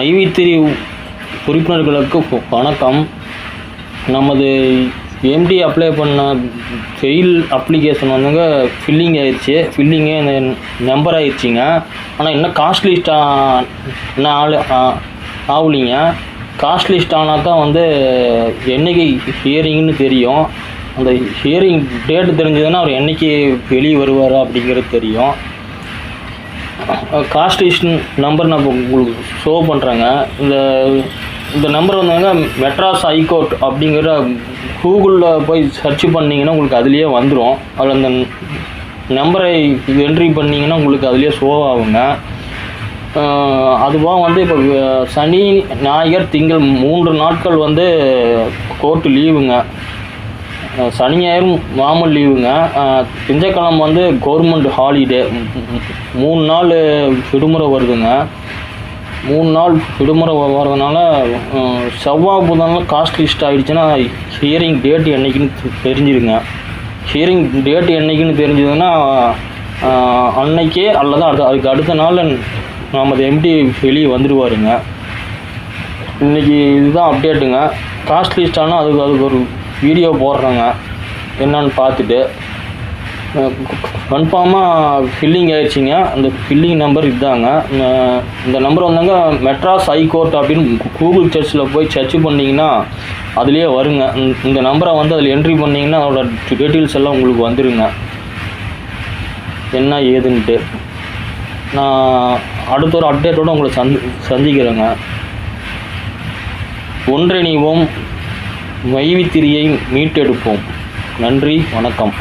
ஐவித்திரி உறுப்பினர்களுக்கு வணக்கம். நமது எம்டி அப்ளை பண்ண ஃபெயில் அப்ளிகேஷன் வந்துங்க ஃபில்லிங் ஆயிடுச்சு ஃபில்லிங்கே இந்த நம்பர் ஆயிடுச்சிங்க ஆனால் இன்னும் காஸ்ட் என்ன இன்னும் ஆள் ஆகலிங்க காஸ்ட் லிஸ்ட் ஆனால் தான் வந்து என்னைக்கு ஹியரிங்னு தெரியும். அந்த ஹியரிங் டேட்டு தெரிஞ்சதுன்னா அவர் என்னைக்கு வெளியே வருவார் அப்படிங்கிறது தெரியும். காஸ்ட் நம்பர் நான் உங்களுக்கு ஷோ பண்ணுறேங்க இந்த இந்த நம்பர் வந்தாங்க மெட்ராஸ் ஹைகோர்ட் அப்படிங்கிற கூகுளில் போய் சர்ச் பண்ணிங்கன்னா உங்களுக்கு அதுலேயே வந்துடும் அதில் அந்த நம்பரை என்ட்ரி பண்ணிங்கன்னா உங்களுக்கு அதுலேயே ஷோ ஆகுங்க. அதுவாக வந்து இப்போ சனி ஞாயிறு திங்கள் மூன்று நாட்கள் வந்து கோர்ட்டு லீவுங்க சனி ஞாயிறு நார்மல் லீவுங்க. திங்கக்கிழமை வந்து கவர்மெண்ட் ஹாலிடே. மூணு நாள் விடுமுறை வருதுங்க. மூணு நாள் விடுமுறை வர்றதுனால செவ்வாய் புதனில் காஸ்ட் லிஸ்ட் ஆகிடுச்சுன்னா ஹியரிங் டேட் என்னைக்குன்னு தெரிஞ்சிருங்க. ஹியரிங் டேட் என்னைக்குன்னு தெரிஞ்சதுன்னா அன்னைக்கே அல்லது அடுத்த அதுக்கு அடுத்த நாள் நமது எம்டி வெளியே வந்துடுவாருங்க இன்றைக்கி இதுதான் அப்டேட்டுங்க காஸ்ட் லிஸ்ட் ஆனால் அதுக்கு அதுக்கு ஒரு வீடியோ போடுறேங்க. என்னன்னு பார்த்துட்டு கன்ஃபார்மாக ஃபில்லிங் ஆயிடுச்சிங்க. அந்த ஃபில்லிங் நம்பர் இதுதாங்க இந்த நம்பர் வந்தாங்க மெட்ராஸ் ஹைகோர்ட் அப்படின்னு கூகுள் சர்ச்சில் போய் சர்ச் பண்ணிங்கன்னா அதுலேயே வருங்க. இந்த- நம்பரை வந்து அதில் என்ட்ரி பண்ணிங்கன்னா அதோட டீட்டெயில்ஸ் எல்லாம் உங்களுக்கு வந்துருங்க. என்ன ஏதுன்ட்டு. நான் அடுத்த ஒரு அப்டேட்டோட உங்களை சந்தி சந்திக்கிறேங்க. ஒன்றிணைவோம். வைவித்திரியை மீட்டெடுப்போம். நன்றி வணக்கம்.